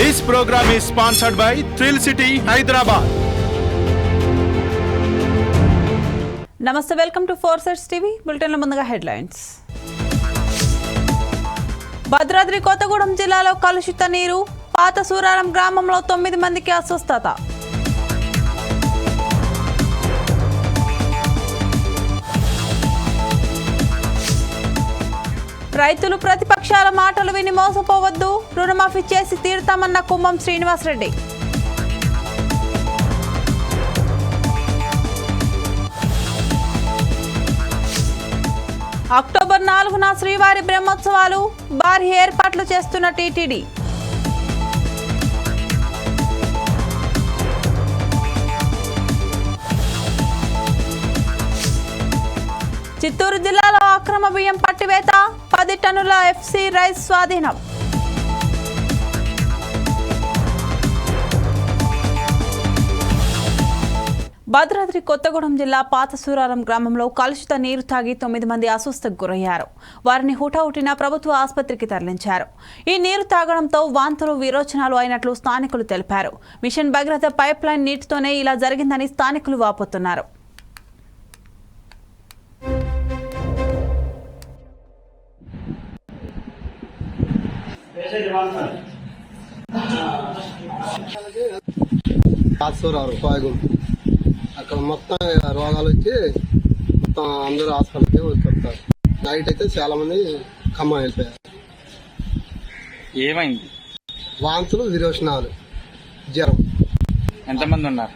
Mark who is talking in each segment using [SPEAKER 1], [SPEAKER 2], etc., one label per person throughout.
[SPEAKER 1] This program is sponsored by Thrill City Hyderabad
[SPEAKER 2] నమస్తే welcome to four sets TV బులెటిన్ల ముందుగా headlines Bhadradri Kothagudem జిల్లాలో కలుషిత నీరు పాత సూరారం గ్రామంలో తొమ్మిది మందికి అస్వస్థత. రైతులు ప్రతిపక్షాల మాటలు విని మోసపోవద్దు. రుణమాఫీ చేసి తీరుతామన్న కుంభం శ్రీనివాసరెడ్డి. అక్టోబర్ నాలుగున శ్రీవారి బ్రహ్మోత్సవాలు భారీ ఏర్పాట్లు చేస్తున్న టీటీడీ. చిత్తూరు జిల్లాలో అక్రమ బియ్యం పట్టివేత పది టన్నుల ఎఫ్సి రైస్ స్వాధీనం. భద్రాద్రి కొత్తగూడెం జిల్లా పాతసూరారం గ్రామంలో కలుషిత నీరు తాగి తొమ్మిది మంది అస్వస్థకు గురయ్యారు. వారిని హుటాహుటిన ప్రభుత్వ ఆసుపత్రికి తరలించారు. ఈ నీరు తాగడంతో వాంతులు విరోచనాలు అయినట్లు స్థానికులు తెలిపారు. మిషన్ భగీరథ పైప్ లైన్ నీటితోనే ఇలా జరిగిందని స్థానికులు వాపోతున్నారు.
[SPEAKER 3] కోయగూడ అక్కడ మొత్తం రోగాలు వచ్చి మొత్తం అందరూ హాస్పిటల్కి వచ్చేస్తారు. నైట్ అయితే చాలా మంది ఖమ్మం వెళ్ళిపోయారు.
[SPEAKER 4] ఏమైంది?
[SPEAKER 3] వాంతులు విరోచనాలు జ్వరం.
[SPEAKER 4] ఎంతమంది ఉన్నారు?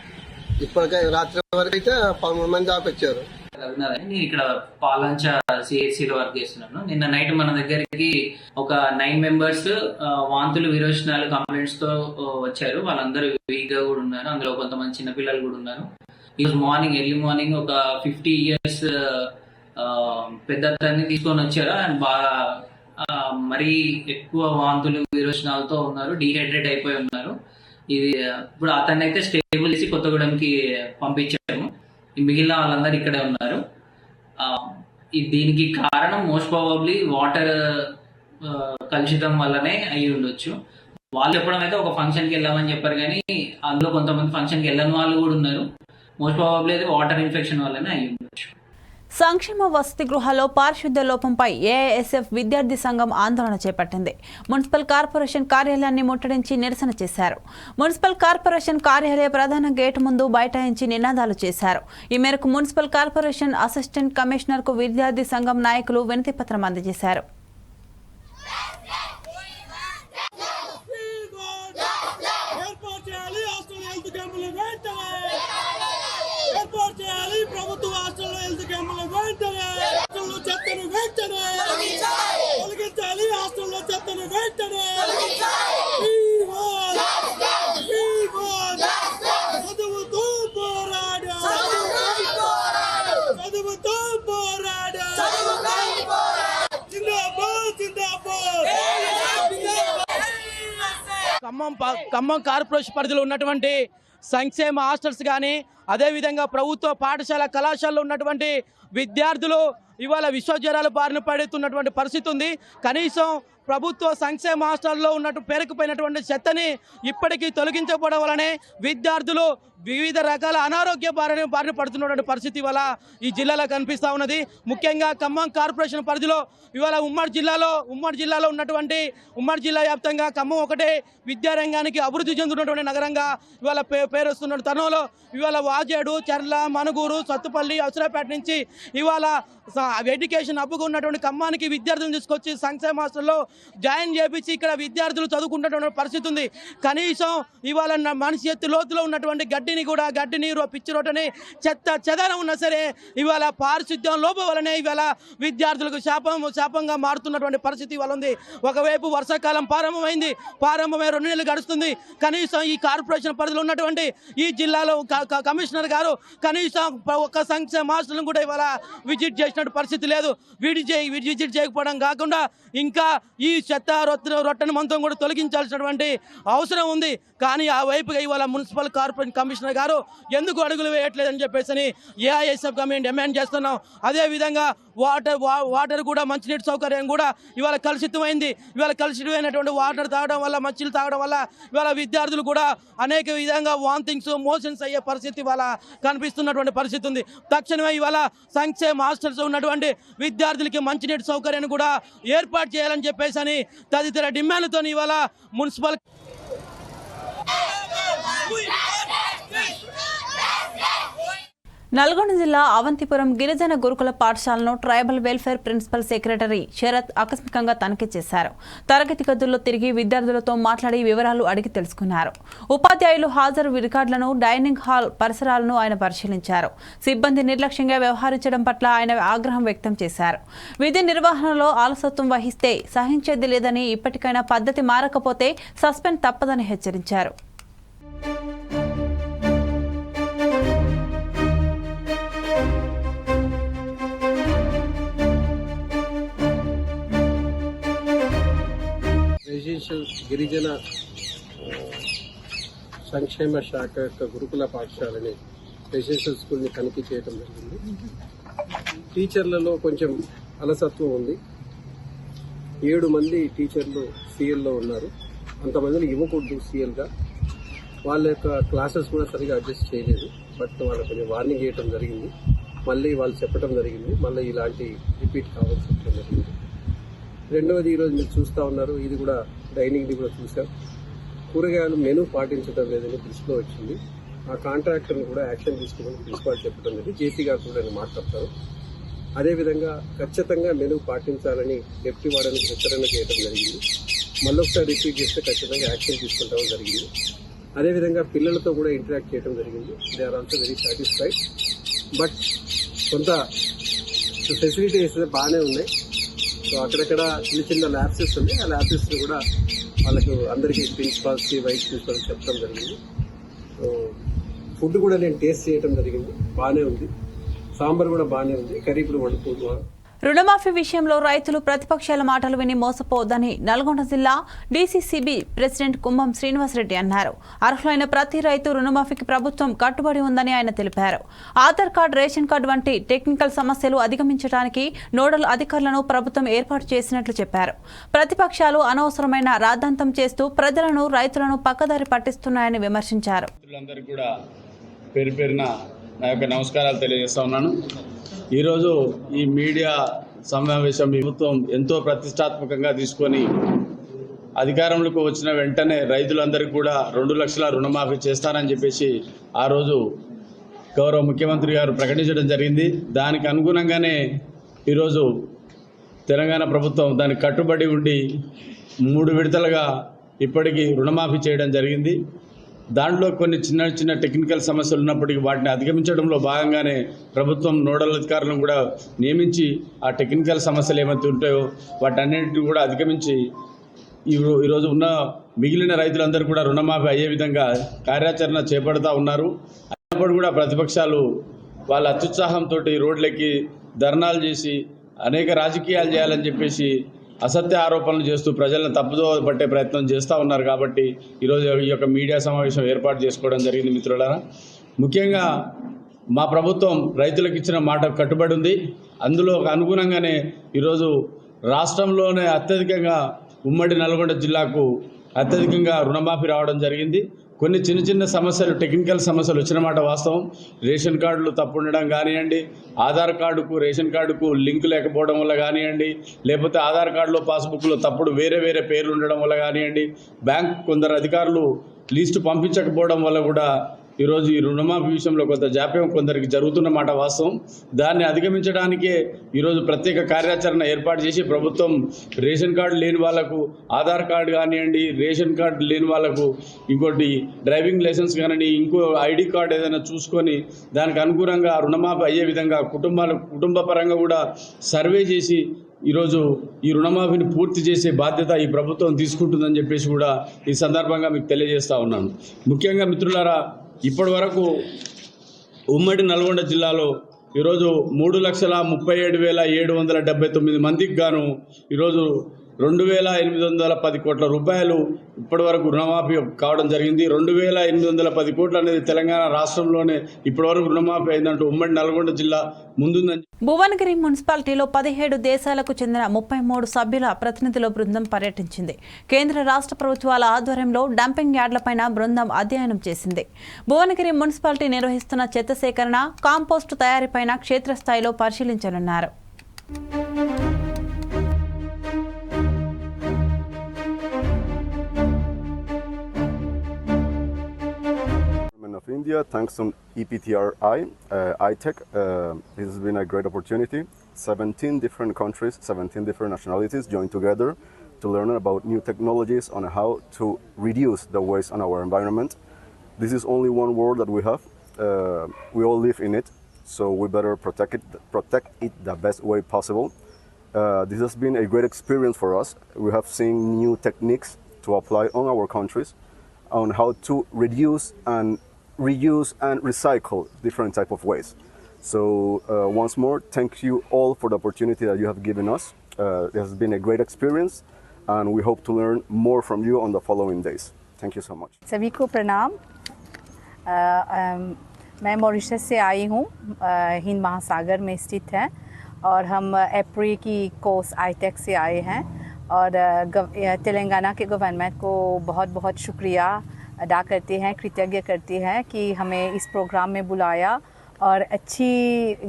[SPEAKER 3] ఇప్పటికే రాత్రి వరకు అయితే పదమూడు మంది దాకా వచ్చారు.
[SPEAKER 5] రఘునాథ్ అని నేను ఇక్కడ పాలంచ సిహెచ్సిలో వర్క్ చేస్తున్నాను. నిన్న నైట్ మన దగ్గరికి ఒక నైన్ మెంబర్స్ వాంతులు విరోచనాలు కంప్లైంట్స్తో వచ్చారు. వాళ్ళందరూ వీక్గా కూడా ఉన్నారు. అందులో కొంతమంది చిన్నపిల్లలు కూడా ఉన్నారు. ఈరోజు మార్నింగ్ ఎర్లీ మార్నింగ్ ఒక ఫిఫ్టీ ఇయర్స్ పెద్ద అతన్ని తీసుకొని వచ్చారు. అండ్ బాగా మరీ ఎక్కువ వాంతులు విరోచనాలతో ఉన్నారు. డిహైడ్రేట్ అయిపోయి ఉన్నారు. ఇది ఇప్పుడు అతన్ని అయితే స్టేబుల్ చేసి కొత్తగూడెంకి పంపించాము. మిగిలిన వాళ్ళందరూ ఇక్కడే ఉన్నారు. దీనికి కారణం మోస్ట్ ప్రాబబ్లీ వాటర్ కలుషితం వల్లనే అయి ఉండొచ్చు. వాళ్ళు చెప్పడం అయితే ఒక ఫంక్షన్కి వెళ్ళామని చెప్పారు కానీ అందులో కొంతమంది ఫంక్షన్కి వెళ్ళని వాళ్ళు కూడా ఉన్నారు. మోస్ట్ ప్రాబబ్లీ అయితే వాటర్ ఇన్ఫెక్షన్ వల్లనే అయి ఉండొచ్చు.
[SPEAKER 2] సంక్షేమ వసతి గృహాల్లో పారిశుద్ధ్య లోపంపై ఏఐఎస్ఎఫ్ విద్యార్థి సంఘం ఆందోళన చేపట్టింది. మున్సిపల్ కార్పొరేషన్ కార్యాలయాన్ని ముట్టడించి నిరసన చేశారు. మున్సిపల్ కార్పొరేషన్ కార్యాలయ ప్రధాన గేటు ముందు బైఠాయించి నినాదాలు చేశారు. ఈ మేరకు మున్సిపల్ కార్పొరేషన్ అసిస్టెంట్ కమిషనర్కు విద్యార్థి సంఘం నాయకులు వినతి పత్రం అందజేశారు
[SPEAKER 6] ఏర్పాటు చేయాలి హాస్టల్ హెల్త్ క్యాంపులు వెంటనే ఏర్పాటు చేయాలి ప్రభుత్వ హాస్టల్ హెల్త్ క్యాంపులు వెంటనే హాస్టల్లో చెత్తను వెంటనే! తొలగించాలి! హాస్టల్లో చెత్తను వెంటనే! చదువుతూ పోరాడా! చదువుతూ పోరాడా! ఖమ్మం ప- ఖమ్మం కార్పొరేషన్ పరిధిలో ఉన్నటువంటి సంక్షేమ హాస్టల్స్ కానీ అదేవిధంగా ప్రభుత్వ పాఠశాల కళాశాలలో ఉన్నటువంటి విద్యార్థులు ఇవాళ విశ్వజ్వరాలు బారిన పడుతున్నటువంటి పరిస్థితి ఉంది. కనీసం ప్రభుత్వ సంక్షేమ హాస్టల్లో ఉన్నట్టు పేరుకుపోయినటువంటి చెత్తని ఇప్పటికీ తొలగించకపోవడం వలనే విద్యార్థులు వివిధ రకాల అనారోగ్య బారిన బారిన పడుతున్నటువంటి పరిస్థితి వల్ల ఈ జిల్లాలో కనిపిస్తూ ఉన్నది. ముఖ్యంగా ఖమ్మం కార్పొరేషన్ పరిధిలో ఇవాళ ఉమ్మడి జిల్లాలో ఉమ్మడి జిల్లాలో ఉన్నటువంటి ఉమ్మడి జిల్లా వ్యాప్తంగా ఖమ్మం ఒకటే విద్యారంగానికి అభివృద్ధి చెందుతున్నటువంటి నగరంగా ఇవాళ పే పేరుస్తున్న తరుణంలో ఇవాళ వాజేడు చర్ల మనుగూరు సత్తుపల్లి అవసరపేట నుంచి ఇవాళ ఎడ్యుకేషన్ అప్పుగా ఉన్నటువంటి ఖమ్మానికి విద్యార్థులను తీసుకొచ్చి సంక్షేమ హాస్టల్లో జాయిన్ చేపించి ఇక్కడ విద్యార్థులు చదువుకుంటున్నటువంటి పరిస్థితి ఉంది. కనీసం ఇవాళ మనిషి ఎత్తు లోతులో ఉన్నటువంటి గడ్డిని కూడా గడ్డి నీరు పిచ్చి రోటని చెత్త చెదన ఉన్నా సరే ఇవాళ పారిశుద్ధ్యం లోపం వలనే ఇవాళ విద్యార్థులకు శాపం శాపంగా మారుతున్నటువంటి పరిస్థితి ఇవాళ ఉంది. ఒకవైపు వర్షాకాలం ప్రారంభమైంది ప్రారంభమై రెండు నెలలు గడుస్తుంది. కనీసం ఈ కార్పొరేషన్ పరిధిలో ఉన్నటువంటి ఈ జిల్లాలో కమిషనర్ గారు కనీసం ఒక్క ఒక సంక్షేమ హాస్టల్ను కూడా ఇవాళ విజిట్ చేసినట్టు పరిస్థితి లేదు. విడి చేయి విజిట్ చేయకపోవడం కాకుండా ఇంకా ఈ ఈ చెత్త రొట్టె రొట్టెను మొత్తం కూడా తొలగించాల్సినటువంటి అవసరం ఉంది. కానీ ఆ వైపుగా ఇవాళ మున్సిపల్ కార్పొరేషన్ కమిషనర్ గారు ఎందుకు అడుగులు వేయట్లేదని చెప్పేసి ఏఐఎస్ఎఫ్ కమిటీ డిమాండ్ చేస్తున్నాం. అదేవిధంగా వాటర్ వా- వాటర్ కూడా మంచినీటి సౌకర్యం కూడా ఇవాళ కలుషితమైంది. ఇవాళ కలుషితమైనటువంటి వాటర్ తాగడం వల్ల మంచినీళ్ళు తాగడం వల్ల ఇవాళ విద్యార్థులు కూడా అనేక విధంగా వాంతింగ్స్ మోషన్స్ అయ్యే పరిస్థితి ఇవాళ కనిపిస్తున్నటువంటి పరిస్థితి ఉంది. తక్షణమే ఇవాళ సంక్షేమ హాస్టల్స్ ఉన్నటువంటి విద్యార్థులకి మంచినీటి సౌకర్యాన్ని కూడా ఏర్పాటు చేయాలని చెప్పేసి అని తదితర డిమాండ్లతో ఇవాళ మున్సిపల్
[SPEAKER 2] నల్గొండ జిల్లా అవంతిపురం గిరిజన గురుకుల పాఠశాలను tribal welfare principal secretary Sharath ఆకస్మికంగా తనిఖీ చేశారు. తరగతి గదుల్లో తిరిగి విద్యార్థులతో మాట్లాడి వివరాలు అడిగి తెలుసుకున్నారు. ఉపాధ్యాయులు హాజరు రికార్డులను డైనింగ్ హాల్ పరిసరాలను ఆయన పరిశీలించారు. సిబ్బంది నిర్లక్ష్యంగా వ్యవహరించడం పట్ల ఆయన ఆగ్రహం వ్యక్తం చేశారు. విధి నిర్వహణలో ఆలసత్వం వహిస్తే సహించేది లేదని ఇప్పటికైనా పద్ధతి మారకపోతే సస్పెండ్ తప్పదని హెచ్చరించారు.
[SPEAKER 7] రెసిడెన్షియల్ గిరిజన సంక్షేమ శాఖ యొక్క గురుకుల పాఠశాలని రెసిడెన్షియల్ స్కూల్ని తనిఖీ చేయడం జరిగింది. టీచర్లలో కొంచెం అలసత్వం ఉంది. ఏడు మంది టీచర్లు సీఎల్లో ఉన్నారు. అంతమందిని ఇవ్వకూడదు సీఎల్గా. వాళ్ళ యొక్క క్లాసెస్ కూడా సరిగా అడ్జస్ట్ చేయలేదు. బట్ వాళ్ళకి కొంచెం వార్నింగ్ చేయటం జరిగింది. మళ్ళీ వాళ్ళు చెప్పడం జరిగింది. మళ్ళీ ఇలాంటి రిపీట్ కావాల్సి చెప్పడం జరిగింది రెండవది ఈరోజు మీరు చూస్తూ ఉన్నారు. ఇది కూడా డైనింగ్ది కూడా చూసాం కూరగాయలు మెనూ పాటించడం లేదని దృష్టిలో వచ్చింది. ఆ కాంట్రాక్టర్ని కూడా యాక్షన్ తీసుకోమని ప్రిన్సిపాల్ చెప్పడం జరిగింది జేసీ గారు కూడా నేను మాట్లాడతారు అదేవిధంగా ఖచ్చితంగా మెనూ పాటించాలని డెప్యూటీ వాడని హెచ్చరణ చేయడం జరిగింది. మళ్ళొకసారి రిపీట్ చేస్తే ఖచ్చితంగా యాక్షన్ తీసుకుంటాం జరిగింది. అదేవిధంగా పిల్లలతో కూడా ఇంటరాక్ట్ చేయడం జరిగింది. They are also very satisfied. But కొంత ఫెసిలిటీస్ బాగానే ఉన్నాయి. సో అక్కడక్కడ చిన్న చిన్న ల్యాబ్సెస్ ఉన్నాయి. ఆ ల్యాబ్సెస్ కూడా వాళ్ళకు అందరికీ ప్రిన్సిపాల్స్ వైస్ ప్రిన్సిపల్ చెప్పడం జరిగింది. సో ఫుడ్ కూడా నేను టేస్ట్ చేయడం జరిగింది. బాగానే ఉంది. సాంబార్ కూడా బాగానే ఉంది. కర్రీ ఇప్పుడు వండుకుంటున్నాను
[SPEAKER 2] రుణమాఫీ విషయంలో రైతులు ప్రతిపక్షాల మాటలు విని మోసపోవద్దని నల్గొండ జిల్లా డీసీసీబీ ప్రెసిడెంట్ కుంభం శ్రీనివాసరెడ్డి అన్నారు. అర్హులైన ప్రతి రైతు రుణమాఫీకి ప్రభుత్వం కట్టుబడి ఉందని ఆయన తెలిపారు. ఆధార్ కార్డు రేషన్ కార్డు వంటి టెక్నికల్ సమస్యలు అధిగమించడానికి నోడల్ అధికారులను ప్రభుత్వం ఏర్పాటు చేసినట్లు చెప్పారు. ప్రతిపక్షాలు అనవసరమైన రాద్ధాంతం చేస్తూ ప్రజలను రైతులను పక్కదారి పట్టిస్తున్నాయని విమర్శించారు.
[SPEAKER 8] పేరు పేరున నా యొక్క నమస్కారాలు తెలియజేస్తా ఉన్నాను. ఈరోజు ఈ మీడియా సమావేశం ప్రభుత్వం ఎంతో ప్రతిష్టాత్మకంగా తీసుకొని అధికారంలోకి వచ్చిన వెంటనే రైతులందరికీ కూడా రెండు లక్షల రుణమాఫీ చేస్తానని చెప్పేసి ఆ రోజు గౌరవ ముఖ్యమంత్రి గారు ప్రకటించడం జరిగింది. దానికి అనుగుణంగానే ఈరోజు తెలంగాణ ప్రభుత్వం దానికి కట్టుబడి ఉండి మూడు విడతలుగా ఇప్పటికీ రుణమాఫీ చేయడం జరిగింది. దాంట్లో కొన్ని చిన్న చిన్న టెక్నికల్ సమస్యలు ఉన్నప్పటికీ వాటిని అధిగమించడంలో భాగంగానే ప్రభుత్వం నోడల్ అధికారులను కూడా నియమించి ఆ టెక్నికల్ సమస్యలు ఏమైతే ఉంటాయో వాటన్నిటిని కూడా అధిగమించి ఈ- ఈరోజు ఉన్న మిగిలిన రైతులందరూ కూడా రుణమాఫీ అయ్యే విధంగా కార్యాచరణ చేపడతా ఉన్నారు. అయినప్పుడు కూడా ప్రతిపక్షాలు వాళ్ళ అత్యుత్సాహంతో రోడ్లెక్కి ధర్నాలు చేసి అనేక రాజకీయాలు చేయాలని చెప్పేసి అసత్య ఆరోపణలు చేస్తూ ప్రజలను తప్పుదో పట్టే ప్రయత్నం చేస్తూ ఉన్నారు కాబట్టి ఈరోజు ఈ యొక్క మీడియా సమావేశం ఏర్పాటు చేసుకోవడం జరిగింది మిత్రులారా. ముఖ్యంగా మా ప్రభుత్వం రైతులకు ఇచ్చిన మాట కట్టుబడి ఉంది. అందులో అనుగుణంగానే ఈరోజు రాష్ట్రంలోనే అత్యధికంగా ఉమ్మడి నల్గొండ జిల్లాకు అత్యధికంగా రుణమాఫీ రావడం జరిగింది. కొన్ని చిన్న చిన్న సమస్యలు టెక్నికల్ సమస్యలు వచ్చిన మాట వాస్తవం. రేషన్ కార్డులు తప్పు ఉండడం కానివ్వండి ఆధార్ కార్డుకు రేషన్ కార్డుకు లింక్ లేకపోవడం వల్ల కానివ్వండి లేకపోతే ఆధార్ కార్డులో పాస్బుక్లో తప్పుడు వేరే వేరే పేర్లు ఉండడం వల్ల కానివ్వండి బ్యాంక్ కొందరు అధికారులు లిస్టు పంపించకపోవడం వల్ల కూడా ఈరోజు ఈ రుణమాఫీ విషయంలో కొంత జాప్యం కొందరికి జరుగుతున్న మాట వాస్తవం. దాన్ని అధిగమించడానికే ఈరోజు ప్రత్యేక కార్యాచరణ ఏర్పాటు చేసి ప్రభుత్వం రేషన్ కార్డు లేని వాళ్ళకు ఆధార్ కార్డు కానివ్వండి రేషన్ కార్డు లేని వాళ్ళకు ఇంకోటి డ్రైవింగ్ లైసెన్స్ కానివ్వండి ఇంకో ఐడి కార్డు ఏదైనా చూసుకొని దానికి అనుగుణంగా రుణమాఫీ అయ్యే విధంగా కుటుంబాల కుటుంబ పరంగా కూడా సర్వే చేసి ఈరోజు ఈ రుణమాఫీని పూర్తి చేసే బాధ్యత ఈ ప్రభుత్వం తీసుకుంటుందని చెప్పేసి కూడా ఈ సందర్భంగా మీకు తెలియజేస్తా ఉన్నాను. ముఖ్యంగా మిత్రులారా ఇప్పటి వరకు ఉమ్మడి నల్గొండ జిల్లాలో ఈరోజు మూడు లక్షల ముప్పై ఏడు వేల ఏడు వందల డెబ్బై తొమ్మిది మందికి గాను ఈరోజు రెండు వేల ఎనిమిది వందల పది కోట్ల రూపాయలు ఇప్పటివరకు రుణమాఫీ కావడం జరిగింది. రెండు వేల ఎనిమిది వందల పది కోట్లు అనేది తెలంగాణ రాష్ట్రంలోనే ఇప్పటివరకు రుణమాఫీ అయిందంటూ ఉమ్మడి నల్గొండ జిల్లా ముందుందని
[SPEAKER 2] భువనగిరి మున్సిపాలిటీలో పదిహేడు దేశాలకు చెందిన ముప్పై మూడు సభ్యుల ప్రతినిధుల బృందం పర్యటించింది. కేంద్ర రాష్ట్ర ప్రభుత్వాల ఆధ్వర్యంలో డంపింగ్ యార్డులపైన బృందం అధ్యయనం చేసింది. భువనగిరి మున్సిపాలిటీ నిర్వహిస్తున్న చెత్త సేకరణ కాంపోస్టు తయారీపైన క్షేత్రస్థాయిలో పరిశీలించనున్నారు.
[SPEAKER 9] Government of India, thanks to EPTRI, uh, ITEC, uh, this has been a great opportunity. 17 different countries, 17 different nationalities joined together to learn about new technologies on how to reduce the waste on our environment. This is only one world that we have. Uh, we all live in it, so we better protect it, protect it the best way possible. Uh, this has been a great experience for us. We have seen new techniques to apply on our countries on how to reduce and reuse and recycle different type of waste. So uh, once more, thank you all for the opportunity that you have given us. Uh, it has been a great experience, and we hope to learn more from you on the following days. Thank you so much.
[SPEAKER 10] सभी को प्रणाम अ, अम, मैं Mauritius से आई हूँ अ, हिंद महासागर में स्थित है और हम एप्री की कोर्स आईटेक से आए हैं और अ, गव- अ, तेलंगाना के गवर्नमेंट को बहुत बहुत शुक्रिया अदा करते हैं, कृतज्ञ करते हैं कि हमें इस प्रोग्राम में बुलाया और अच्छी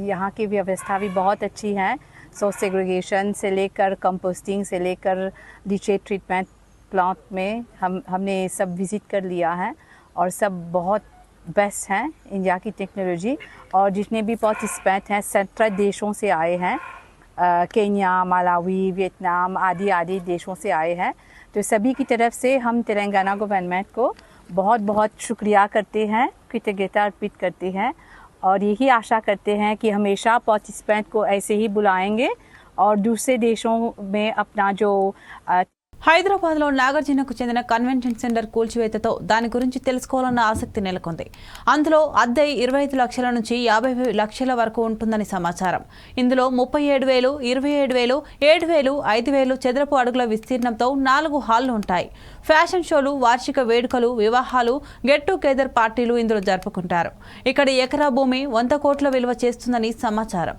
[SPEAKER 10] यहाँ की व्यवस्था भी बहुत अच्छी है। सो सेग्रीगेशन से लेकर कंपोस्टिंग से लेकर लीचेट ट्रीटमेंट प्लांट में हम, हमने सब विज़िट कर लिया है और सब बहुत बेस्ट हैं इंडिया की टेक्नोलॉजी और जितने भी पार्टिसिपेंट हैं सत्रह देशों से आए हैं केन्या मालावी वियतनाम आदि आदि देशों से आए हैं। तो सभी की तरफ़ से हम तेलंगाना गवर्नमेंट को बहुत बहुत शुक्रिया करते हैं, कृतज्ञता अर्पित करते हैं और यही आशा करते हैं कि हमेशा पार्टिसिपेंट को ऐसे ही बुलाएँगे और दूसरे देशों में अपना जो
[SPEAKER 2] హైదరాబాద్లో నాగార్జునకు చెందిన కన్వెన్షన్ సెంటర్ కూల్చివేతతో దాని గురించి తెలుసుకోవాలన్న ఆసక్తి నెలకొంది. అందులో అద్దె ఇరవై ఐదు లక్షల నుంచి యాభై లక్షల వరకు ఉంటుందని సమాచారం. ఇందులో ముప్పై ఏడు వేలు ఇరవై ఏడు వేలు ఏడు వేలు ఐదు వేలు చదరపు అడుగుల విస్తీర్ణంతో నాలుగు హాళ్ళు ఉంటాయి. ఫ్యాషన్ షోలు వార్షిక వేడుకలు వివాహాలు గెట్ టుగెదర్ పార్టీలు ఇందులో జరుపుకుంటారు. ఇక్కడ ఎకరా భూమి వంద కోట్ల విలువ చేస్తుందని సమాచారం.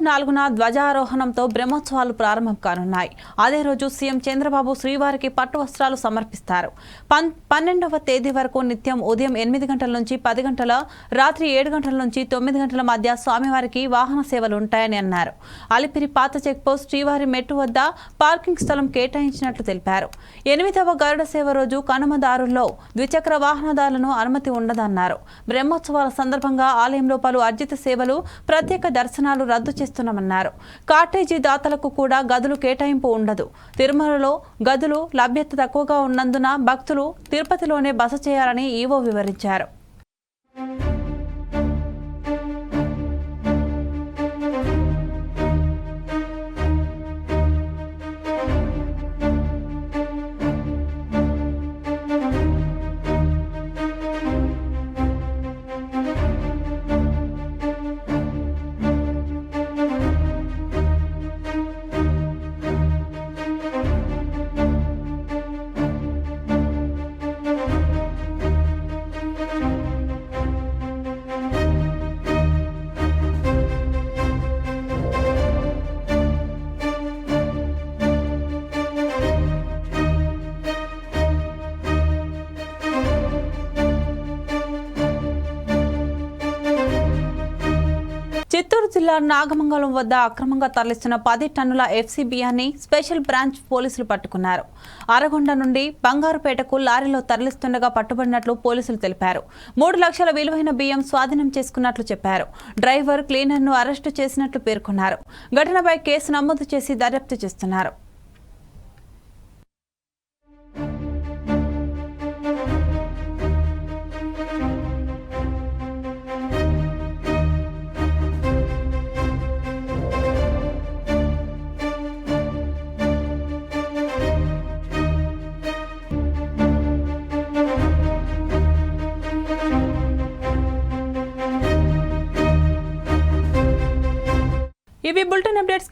[SPEAKER 2] అక్టోబర్ నాలుగున ధ్వజారోహణంతో బ్రహ్మోత్సవాలు ప్రారంభం కానున్నాయి. అదే రోజు సీఎం చంద్రబాబు శ్రీవారికి పట్టు వస్త్రాలు సమర్పిస్తారు. పన్ పన్నెండవ తేదీ వరకు నిత్యం ఉదయం ఎనిమిది గంటల నుంచి పది గంటల రాత్రి ఏడు గంటల నుంచి తొమ్మిది గంటల మధ్య స్వామివారికి వాహన సేవలు ఉంటాయని అన్నారు. అలిపిరి పాత చెక్పోస్ట్ శ్రీవారి మెట్టు వద్ద పార్కింగ్ స్థలం కేటాయించినట్లు తెలిపారు. ఎనిమిదవ గరుడ సేవ రోజు కనుమదారుల్లో ద్విచక్ర వాహనదారులను అనుమతి ఉండదన్నారు. బ్రహ్మోత్సవాల సందర్భంగా ఆలయంలో పలు అర్జిత సేవలు ప్రత్యేక దర్శనాలు రద్దు చేస్తున్నామన్నారు. కాటేజీ దాతలకు కూడా గదులు కేటాయింపు ఉండదు. తిరుమలలో గదులు లభ్యత తక్కువగా ఉన్నందున భక్తులు తిరుపతిలోనే బస చేయాలని ఈవో వివరించారు. చిత్తూరు జిల్లా నాగమంగళం వద్ద అక్రమంగా తరలిస్తున్న పది టన్నుల ఎఫ్సీ బియ్యాన్ని స్పెషల్ బ్రాంచ్ పోలీసులు పట్టుకున్నారు. అరగొండ నుండి బంగారుపేటకు లారీలో తరలిస్తుండగా పట్టుబడినట్లు పోలీసులు తెలిపారు. మూడు లక్షల విలువైన బియ్యం స్వాధీనం చేసుకున్నట్లు చెప్పారు. డ్రైవర్ క్లీనర్ను అరెస్టు చేసినట్లు పేర్కొన్నారు. ఘటనపై కేసు నమోదు చేసి దర్యాప్తు చేస్తున్నారు.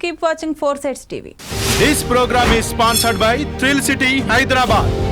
[SPEAKER 2] Keep watching four sides TV
[SPEAKER 1] This program is sponsored by Thrill City, Hyderabad.